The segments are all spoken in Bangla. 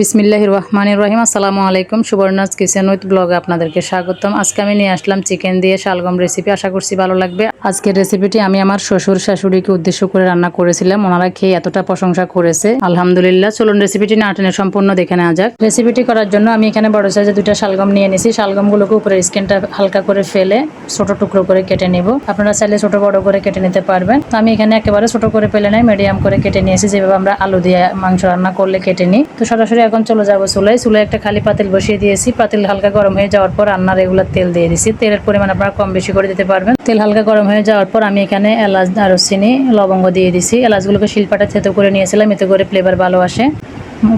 বিসমিল্লাহ রহমানির রহিম। আসসালামু আলাইকুম, সুবর্ণাজ কিচেন উইথ ব্লগে আপনাদেরকে স্বাগতম। আজকে আমি নিয়ে আসলাম চিকেন দিয়ে শালগম রেসিপি আশা করছি ভালো লাগবে। আজকের রেসিপিটি আমি আমার শ্বশুর শাশুড়িকে উদ্দেশ্য করে রান্না করেছিলাম। ওনারা খেয়ে এতটা প্রশংসা করেছে। আলহামদুলিল্লাহ, চলুন রেসিপিটি না টেনে সম্পূর্ণ দেখে নেওয়া যাক। রেসিপিটি করার জন্য আমি এখানে বড় সাইজে দুইটা শালগম নিয়ে নিয়েছি শালগমগুলোকে উপরে স্কিনটা হালকা করে ফেলে ছোট টুকরো করে কেটে নিব। আপনারা চাইলে ছোট বড় করে কেটে নিতে পারবেন। তো আমি এখানে একেবারে ছোট করে ফেলে নাই মিডিয়াম করে কেটে নিয়েছি। যেভাবে আমরা আলু দিয়ে মাংস রান্না করলে কেটে নিই। তো সরাসরি এখন চলে যাব চুলায়। চুলায় একটা খালি পাতিল বসিয়ে দিয়েছি। পাতিল হালকা গরম হয়ে যাওয়ার পর রান্নার রেগুলার তেল দিয়ে দিয়েছি তেলের পরিমাণ আপনারা কম বেশি করে দিতে পারবেন। তেল হালকা গরম হয়ে যাওয়ার পর আমি এখানে এলাচ দারুচিনি লবঙ্গ দিয়ে দিছি। এলাচগুলোকে শিলপাটা থেতো করে নিয়েছিলাম। এতে করে ফ্লেভার ভালো আসে।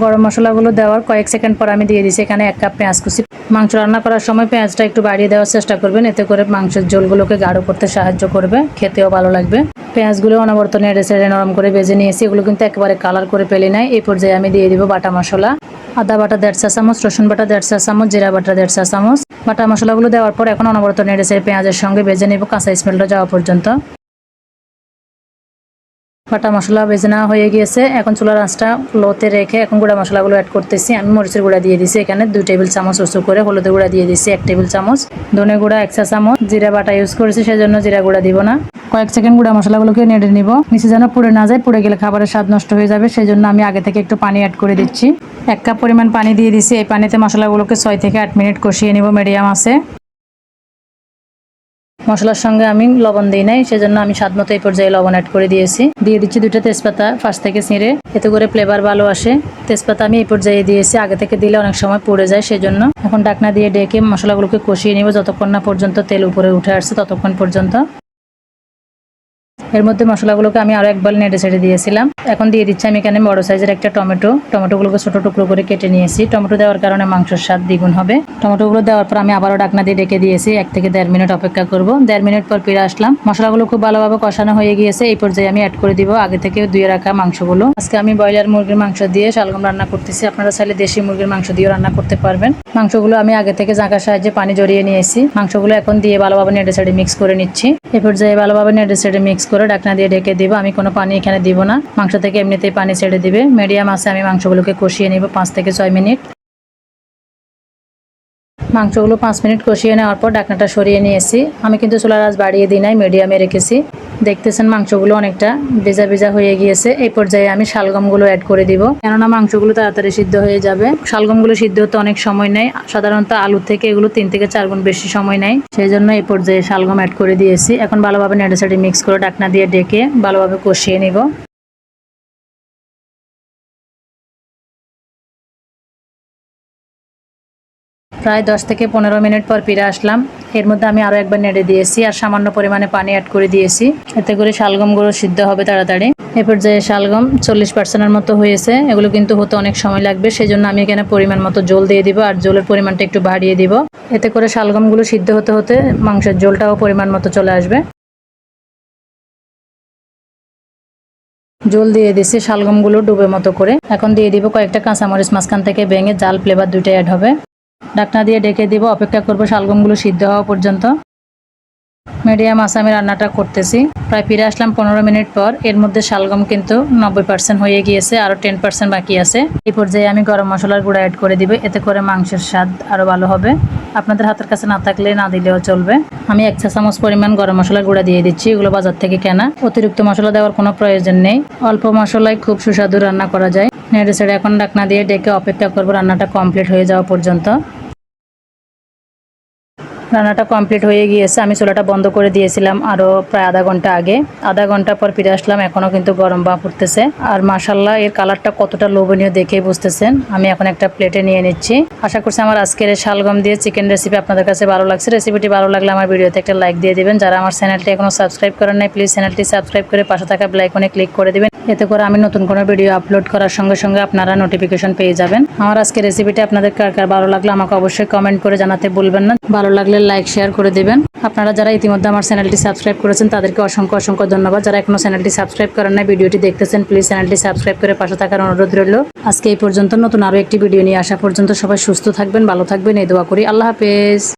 গরম মশলাগুলো দেওয়ার কয়েক সেকেন্ড পর আমি দিয়ে দিছি এখানে এক কাপ পেঁয়াজ কুচি। মাংস রান্না করার সময় পেঁয়াজটা একটু বাড়িয়ে দেওয়ার চেষ্টা করবেন। এতে করে মাংসের ঝোলগুলোকে গাঢ় করতে সাহায্য করবে, খেতেও ভালো লাগবে। পেঁয়াজগুলো অনবরত নেড়ে ছেড়ে নরম করে ভেজে নিয়েছি। এগুলো কিন্তু একেবারে কালার করে পেলে নাই। এই পর্যায়ে আমি দিয়ে দিব বাটা মশলা। আদা বাটা দেড় চা চামচ, রসুন বাটা দেড় চা চামচ, জিরা বাটা দেড় চা চামচ। বাটা মশলাগুলো দেওয়ার পর এখন অনবরত নেড়ে ছেড়ে পেঁয়াজের সঙ্গে ভেজে নেব। কাঁচা স্মেলটা যাওয়া পর্যন্ত। বাটা মশলা নেওয়া হয়ে গিয়েছে। এখন চুলার আঁচটা লোতে রেখে এখন গুঁড়া মশলাগুলো অ্যাড করতেছি। আমি মরিচের গুঁড়া দিয়ে দিছি এখানে দুই টেবিল চামচ উঁচু করে, হলুদের গুঁড়া দিয়ে দিছি এক টেবিল চামচ। ধনে গুঁড়া এক চা চামচ। জিরা বাটা ইউজ করেছি, সেজন্য জিরা গুঁড়া দিব না। কয়েক সেকেন্ড গুঁড়া মশলাগুলোকে নেড়ে নিব। নিচে যেন পুড়ে না যায়, পুড়ে গেলে খাবারের স্বাদ নষ্ট হয়ে যাবে সেই জন্য আমি আগে থেকে একটু পানি অ্যাড করে দিচ্ছি। এক কাপ পরিমাণ পানি দিয়ে দিছি। এই পানিতে মশলাগুলোকে ছয় থেকে আট মিনিট কষিয়ে নিব মিডিয়াম আছে। মশলার সঙ্গে আমি লবণ দিই নাই, সেজন্য আমি স্বাদ মতো এই পর্যায়ে লবণ অ্যাড করে দিয়েছি। দিয়ে দিচ্ছি দুইটা তেজপাতা ফার্স্ট থেকে ছিঁড়ে, এতে করে ফ্লেভার ভালো আসে। তেজপাতা আমি এই পর্যায়ে দিয়েছি, আগে থেকে দিলে অনেক সময় পড়ে যায়, সেজন্য। এখন ডাকনা দিয়ে ডেকে মশলাগুলোকে কষিয়ে নিব, যতক্ষণ না পর্যন্ত তেল উপরে উঠে আসছে, ততক্ষণ পর্যন্ত। এর মধ্যে মশলাগুলোকে আমি আরও একবার নেড়ে ছেড়ে দিয়েছিলাম। এখন দিয়ে দিচ্ছি আমি এখানে বড় সাইজের একটা টমেটো। টমেটোগুলোকে ছোট টুকরো করে কেটে নিয়েছি। টমেটো দেওয়ার কারণে মাংসের স্বাদ দ্বিগুণ হবে। টমেটোগুলো দেওয়ার পর আমি আবারও ডাকনা দিয়ে ডেকে দিয়েছি। এক থেকে দেড় মিনিট অপেক্ষা করব। দেড় মিনিট পর ফিরে আসলাম। মশলাগুলো খুব ভালোভাবে কষানো হয়ে গিয়েছে। এই পর্যায়ে আমি অ্যাড করে দিব আগে থেকে ধুয়ে রাখা মাংসগুলো। আজকে আমি ব্রয়লার মুরগির মাংস দিয়ে শালগম রান্না করতেছি। আপনারা চাইলে দেশি মুরগির মাংস দিয়েও রান্না করতে পারবেন। মাংসগুলো আমি আগে থেকে জাঁকার সাহায্যে পানি জড়িয়ে নিয়েছি। মাংসগুলো এখন দিয়ে ভালোভাবে নেড়ে ছেড়ে মিক্স করে নিচ্ছি। এ পর্যায়ে ভালোভাবে নেড়ে ছেড়ে মিক্স করে ডাকনা দিয়ে ঢেকে দিব। আমি কোনো পানি এখানে দিব না। মাংস থেকে এমনিতেই পানি ছেড়ে দিবে। মিডিয়াম আছে, আমি মাংসগুলোকে কষিয়ে নিব পাঁচ থেকে ছয় মিনিট। মাংসগুলো পাঁচ মিনিট কষিয়ে নেওয়ার পর ডাকনাটা সরিয়ে নিয়েছি। আমি কিন্তু চুলার আজ বাড়িয়ে দিই নাই, মিডিয়ামে রেখেছি। দেখতেছেন মাংসগুলো অনেকটা ভেজা ভেজা হয়ে গিয়েছে। এই পর্যায়ে আমি শালগমগুলো অ্যাড করে দিব। কেননা মাংসগুলো তাড়াতাড়ি সিদ্ধ হয়ে যাবে। শালগমগুলো সিদ্ধ হতে অনেক সময় নেয়। সাধারণত আলু থেকে এগুলো তিন থেকে চার গুণ বেশি সময় নেয়। সেই জন্য এই পর্যায়ে শালগম অ্যাড করে দিয়েছি। এখন ভালোভাবে নেড়ে মিক্স করে ডাকনা দিয়ে ডেকে ভালোভাবে কষিয়ে নিব। প্রায় দশ থেকে পনেরো মিনিট পর ফিরে আসলাম। এর মধ্যে আমি আরও একবার নেড়ে দিয়েছি আর সামান্য পরিমাণে পানি অ্যাড করে দিয়েছি। এতে করে শালগমগুলো সিদ্ধ হবে তাড়াতাড়ি। এ পর্যায়ে শালগম চল্লিশ পার্সেন্টের মতো হয়েছে। এগুলো কিন্তু হতে অনেক সময় লাগবে। সেই জন্য আমি এখানে পরিমাণ মতো জল দিয়ে দিব আর জলের পরিমাণটা একটু বাড়িয়ে দিব। এতে করে শালগমগুলো সিদ্ধ হতে হতে মাংসের জলটাও পরিমাণ মতো চলে আসবে। জল দিয়ে দিছি শালগমগুলো ডুবে মতো করে। এখন দিয়ে দিব কয়েকটা কাঁচামরিচ মাঝখান থেকে ভেঙে জাল ফ্লেভার দুইটা অ্যাড হবে। ডাকনা দিয়ে ডেকে দিব, অপেক্ষা করব শালগমগুলো সিদ্ধ হওয়া পর্যন্ত। মিডিয়াম আসামি রান্নাটা করতেছি। প্রায় ফিরে আসলাম পনেরো মিনিট পর। এর মধ্যে শালগম কিন্তু নব্বই পার্সেন্ট হয়ে গিয়েছে আরও টেন পার্সেন্ট বাকি আছে। এই পর্যায়ে আমি গরম মশলার গুঁড়া অ্যাড করে দিব, এতে করে মাংসের স্বাদ আরও ভালো হবে। আপনাদের হাতের কাছে না থাকলে না দিলেও চলবে। আমি এক চা চামচ পরিমাণ গরম মশলার গুঁড়া দিয়ে দিচ্ছি, এগুলো বাজার থেকে কেনা। অতিরিক্ত মশলা দেওয়ার কোনো প্রয়োজন নেই। অল্প মশলায় খুব সুস্বাদু রান্না করা যায়। নেড়ে ছেড়ে এখন ডাকনা দিয়ে ডেকে অপেক্ষা করব রান্নাটা কমপ্লিট হয়ে যাওয়া পর্যন্ত। রান্নাটা কমপ্লিট হয়ে গিয়েছে, আমি চুলাটা বন্ধ করে দিয়েছিলাম আরও প্রায় আধা ঘণ্টা আগে। আধা ঘণ্টা পর ফিরে আসলাম এখনও কিন্তু গরম বা পড়তেছে আর মাসাল্লাহ এর কালারটা কতটা লোভনীয় দেখেই বুঝতেছেন। আমি এখন একটা প্লেটে নিয়ে নিচ্ছি। আশা করছি আমার আজকের শালগম দিয়ে চিকেন রেসিপি আপনাদের কাছে ভালো লাগছে। রেসিপিটি ভালো লাগলে আমার ভিডিওতে একটা লাইক দিয়ে দেবেন। যারা আমার চ্যানেলটি এখনও সাবস্ক্রাইব করেন নাই প্লিজ চ্যানেলটি সাবস্ক্রাইব করে পাশে থাকা ব্লাইকনে ক্লিক করে দেবেন। এতে করে আমি নতুন কোনো ভিডিও আপলোড করার সঙ্গে সঙ্গে আপনারা নোটিফিকেশন পেয়ে যাবেন। আমার আজকে রেসিপিটি আপনাদের কার কার ভালো লাগলে আমাকে অবশ্যই কমেন্ট করে জানাতে বলবেন না। ভালো লাগলে লাইক শেয়ার করে দেবেন। আপনারা যারা ইতিমধ্যে আমার চ্যানেলটি সাবস্ক্রাইব করেছেন, তাদেরকে অসংখ্য অসংখ্য ধন্যবাদ। যারা এখনও চ্যানেলটি সাবস্ক্রাইব করেন না ভিডিওটি দেখতেছেন প্লিজ চ্যানেলটি সাবস্ক্রাইব করে পাশে থাকার অনুরোধ রইল। আজকে এই পর্যন্ত নতুন আরও একটি ভিডিও নিয়ে আসা পর্যন্ত সবাই সুস্থ থাকবেন, ভালো থাকবেন, এই দোয়া করি। আল্লাহ হাফেজ।